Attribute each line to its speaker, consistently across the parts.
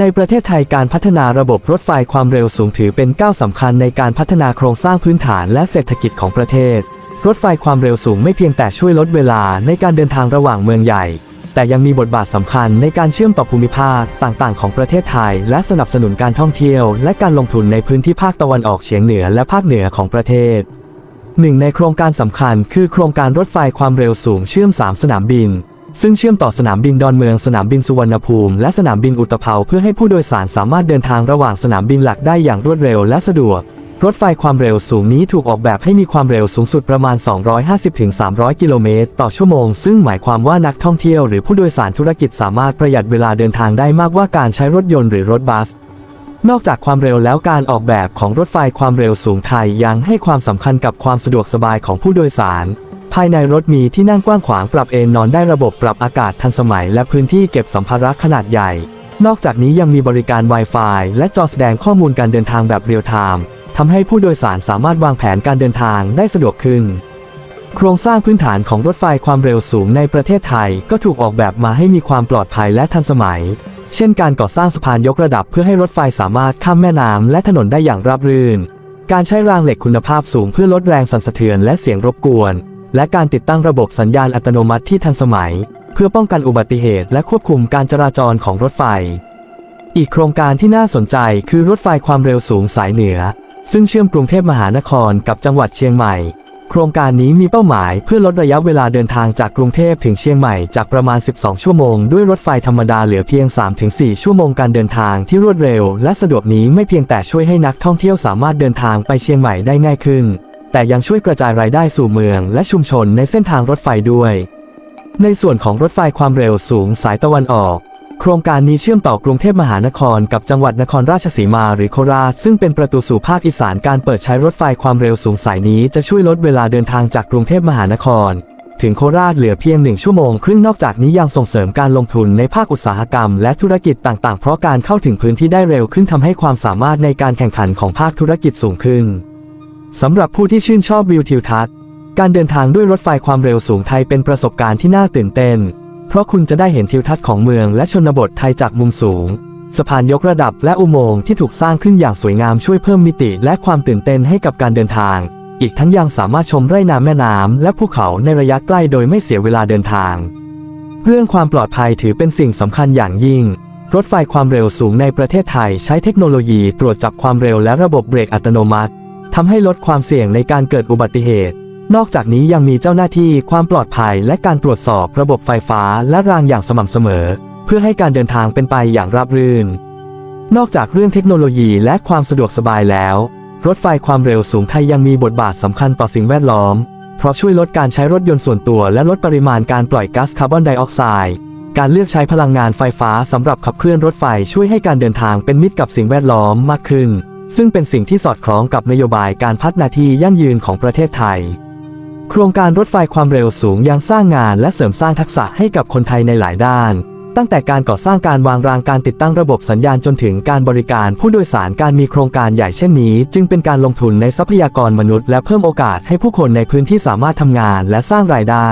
Speaker 1: ในประเทศไทยการพัฒนาระบบรถไฟความเร็วสูงถือเป็นก้าวสำคัญในการพัฒนาโครงสร้างพื้นฐานและเศรษฐกิจของประเทศ รถไฟความเร็วสูงไม่เพียงแต่ช่วยลดเวลาในการเดินทางระหว่างเมืองใหญ่ แต่ยังมีบทบาทสำคัญในการเชื่อมต่อภูมิภาคต่างๆ ของประเทศไทย และสนับสนุนการท่องเที่ยว และการลงทุนในพื้นที่ภาคตะวันออกเฉียงเหนือและภาคเหนือของประเทศหนึ่งในโครงการสำคัญคือโครงการรถไฟความเร็วสูงเชื่อม 3 สนามบิน ซึ่งเชื่อมต่อสนามบินดอนเมืองสนามบินสุวรรณภูมิ และสนามบินอุตภเปาเพื่อให้ผู้โดยสารสามารถเดินทางระหว่างสนามบินหลักได้อย่างรวดเร็วและสะดวก รถไฟความเร็วสูงนี้ถูกออกแบบให้มีความเร็วสูงสุดประมาณ 250-300 กิโลเมตรต่อชั่วโมง ซึ่งหมายความว่านักท่องเที่ยวหรือผู้โดยสารธุรกิจสามารถประหยัดเวลาเดินทางได้มากกว่าการใช้รถยนต์หรือรถบัสนอกจากความเร็วแล้วการออกแบบของรถไฟความเร็วสูงไทยยังให้ความสำคัญกับความสะดวกสบายของผู้โดยสาร ภายในรถมีที่นั่งกว้างขวางปรับเอนนอนได้ระบบปรับอากาศทันสมัย และพื้นที่เก็บสัมภาระขนาดใหญ่ นอกจากนี้ยังมีบริการ Wi-Fi และจอแสดงข้อมูลการเดินทางแบบเรียลไทม์ทำให้ผู้โดยสารสามารถวางแผนการเดินทางได้สะดวกขึ้น โครงสร้างพื้นฐานของรถไฟความเร็วสูงในประเทศไทยก็ถูกออกแบบมาให้มีความปลอดภัยและทันสมัย เช่นการก่อสร้างสะพานยกระดับเพื่อให้รถไฟสามารถข้ามแม่น้ำและถนนได้อย่างราบรื่น การใช้รางเหล็กคุณภาพสูงเพื่อลดแรงสั่นสะเทือนและเสียงรบกวน และการติดตั้งระบบสัญญาณอัตโนมัติที่ทันสมัย เพื่อป้องกันอุบัติเหตุและควบคุมการจราจรของรถไฟ อีกโครงการที่น่าสนใจคือรถไฟความเร็วสูงสายเหนือ ซึ่งเชื่อมกรุงเทพมหานครกับจังหวัดเชียงใหม่ โครงการนี้มีเป้าหมายเพื่อลดระยะเวลาเดินทางจากกรุงเทพถึงเชียงใหม่จากประมาณ 12 ชั่วโมง ด้วยรถไฟธรรมดาเหลือเพียง 3-4 ชั่วโมงการเดินทางที่รวดเร็ว และสะดวกนี้ไม่เพียงแต่ช่วยให้นักท่องเที่ยวสามารถเดินทางไปเชียงใหม่ได้ง่ายขึ้น แต่ยังช่วยกระจายรายได้สู่เมืองและชุมชนในเส้นทางรถไฟด้วย ในส่วนของรถไฟความเร็วสูงสายตะวันออก โครงการนี้เชื่อมต่อกรุงเทพมหานครกับจังหวัดนครราชสีมาหรือโคราช ซึ่งเป็นประตูสู่ภาคอีสานการเปิดใช้รถไฟความเร็วสูงสายนี้จะช่วยลดเวลาเดินทางจากกรุงเทพมหานคร ถึงโคราชเหลือเพียงหนึ่งชั่วโมงครึ่งนอกจากนี้ยังส่งเสริมการลงทุนในภาคอุตสาหกรรม และธุรกิจต่างๆ เพราะการเข้าถึงพื้นที่ได้เร็วขึ้นทำให้ความสามารถในการแข่งขันของภาคธุรกิจสูงขึ้น สำหรับผู้ที่ชื่นชอบวิวทิวทัศน์ การเดินทางด้วยรถไฟความเร็วสูงไทยเป็นประสบการณ์ที่น่าตื่นเต้น เพราะคุณจะได้เห็นทิวทัศน์ของเมืองและชนบทไทยจากมุมสูง สะพานยกระดับและอุโมงค์ที่ถูกสร้างขึ้นอย่างสวยงามช่วยเพิ่มมิติและความตื่นเต้นให้กับการเดินทาง อีกทั้งยังสามารถชมไร่น้ำแม่น้ำและภูเขาในระยะใกล้โดยไม่เสียเวลาเดินทาง เรื่องความปลอดภัยถือเป็นสิ่งสำคัญอย่างยิ่งรถไฟความเร็วสูงในประเทศไทยใช้เทคโนโลยีตรวจจับความเร็วและระบบเบรกอัตโนมัติ ทำให้ลดความเสี่ยงในการเกิดอุบัติเหตุ นอกจากนี้ยังมีเจ้าหน้าที่ความปลอดภัยและการตรวจสอบระบบไฟฟ้าและรางอย่างสม่ำเสมอ เพื่อให้การเดินทางเป็นไปอย่างราบรื่น นอกจากเรื่องเทคโนโลยีและความสะดวกสบายแล้ว รถไฟความเร็วสูงไทยยังมีบทบาทสำคัญต่อสิ่งแวดล้อม เพราะช่วยลดการใช้รถยนต์ส่วนตัว และลดปริมาณการปล่อยก๊าซคาร์บอนไดออกไซด์การเลือกใช้พลังงานไฟฟ้าสำหรับขับเคลื่อนรถไฟช่วยให้การเดินทางเป็นมิตรกับสิ่งแวดล้อมมากขึ้น ซึ่งเป็นสิ่งที่สอดคล้องกับนโยบายการพัฒนาที่ยั่งยืนของประเทศไทย โครงการรถไฟความเร็วสูงยังสร้างงานและเสริมสร้างทักษะให้กับคนไทยในหลายด้าน ตั้งแต่การก่อสร้างการวางรางการติดตั้งระบบสัญญาณจนถึงการบริการผู้โดยสารการมีโครงการใหญ่เช่นนี้ จึงเป็นการลงทุนในทรัพยากรมนุษย์และเพิ่มโอกาสให้ผู้คนในพื้นที่สามารถทำงานและสร้างรายได้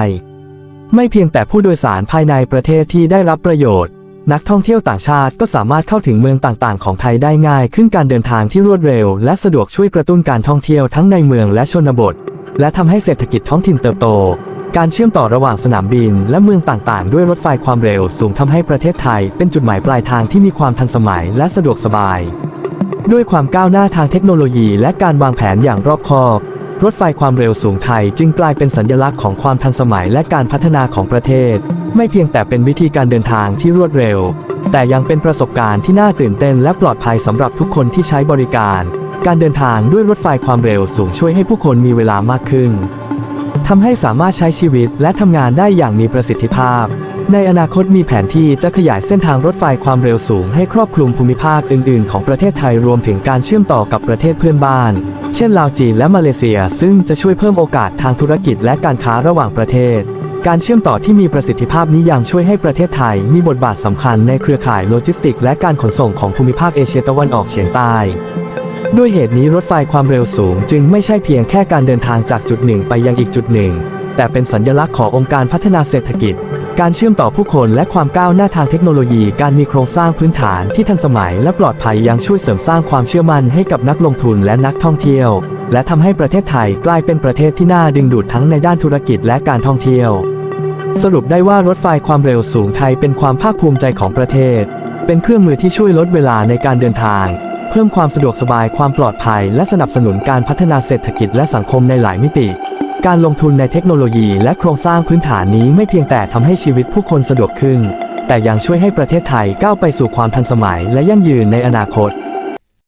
Speaker 1: ไม่เพียงแต่ผู้โดยสารภายในประเทศที่ได้รับประโยชน์ นักท่องเที่ยวต่างชาติก็สามารถเข้าถึงเมืองต่างๆ ของไทยได้ง่าย ขึ้นการเดินทางที่รวดเร็ว และสะดวกช่วยกระตุ้นการท่องเที่ยวทั้งในเมืองและชนบท และทำให้เศรษฐกิจท้องถิ่นเติบโต การเชื่อมต่อระหว่างสนามบิน และเมืองต่างๆ ด้วยรถไฟความเร็วสูงทำให้ประเทศไทย เป็นจุดหมายปลายทางที่มีความทันสมัยและสะดวกสบาย ด้วยความก้าวหน้าทางเทคโนโลยี และการวางแผนอย่างรอบคอบ รถไฟความเร็วสูงไทยจึงกลายเป็นสัญลักษณ์ของความทันสมัยและการพัฒนาของประเทศ ไม่เพียงแต่เป็นวิธีการเดินทางที่รวดเร็ว แต่ยังเป็นประสบการณ์ที่น่าตื่นเต้นและปลอดภัยสำหรับทุกคนที่ใช้บริการ การเดินทางด้วยรถไฟความเร็วสูงช่วยให้ผู้คนมีเวลามากขึ้นทำให้สามารถใช้ชีวิตและทำงานได้อย่างมีประสิทธิภาพ ในอนาคตมีแผนที่จะขยายเส้นทางรถไฟความเร็วสูงให้ครอบคลุมภูมิภาคอื่น ๆ ของประเทศไทยรวมถึงการเชื่อมต่อกับประเทศเพื่อนบ้าน เช่นลาวจีนและมาเลเซีย ซึ่งจะช่วยเพิ่มโอกาสทางธุรกิจและการค้าระหว่างประเทศ การเชื่อมต่อที่มีประสิทธิภาพนี้ยังช่วยให้ประเทศไทยมีบทบาทสำคัญในเครือข่ายโลจิสติก และการขนส่งของภูมิภาคเอเชียตะวันออกเฉียงใต้ด้วยเหตุนี้รถไฟความเร็วสูง จึงไม่ใช่เพียงแค่การเดินทางจากจุดหนึ่งไปยังอีกจุดหนึ่ง แต่เป็นสัญลักษณ์ขององค์การพัฒนาเศรษฐกิจ การเชื่อมต่อผู้คนและความก้าวหน้าทางเทคโนโลยี การมีโครงสร้างพื้นฐานที่ทันสมัยและปลอดภัยยังช่วยเสริมสร้างความเชื่อมั่นให้กับนักลงทุนและนักท่องเที่ยว และทำให้ประเทศไทยกลายเป็นประเทศที่น่าดึงดูดทั้งในด้านธุรกิจและการท่องเที่ยว สรุปได้ว่ารถไฟความเร็วสูงไทยเป็นความภาคภูมิใจของประเทศ เป็นเครื่องมือที่ช่วยลดเวลาในการเดินทาง เพิ่มความสะดวกสบายความปลอดภัย และสนับสนุนการพัฒนาเศรษฐกิจและสังคมในหลายมิติ การลงทุนในเทคโนโลยีและโครงสร้างพื้นฐานนี้ไม่เพียงแต่ทำให้ชีวิตผู้คนสะดวกขึ้น แต่ยังช่วยให้ประเทศไทยก้าวไปสู่ความทันสมัยและยั่งยืนในอนาคต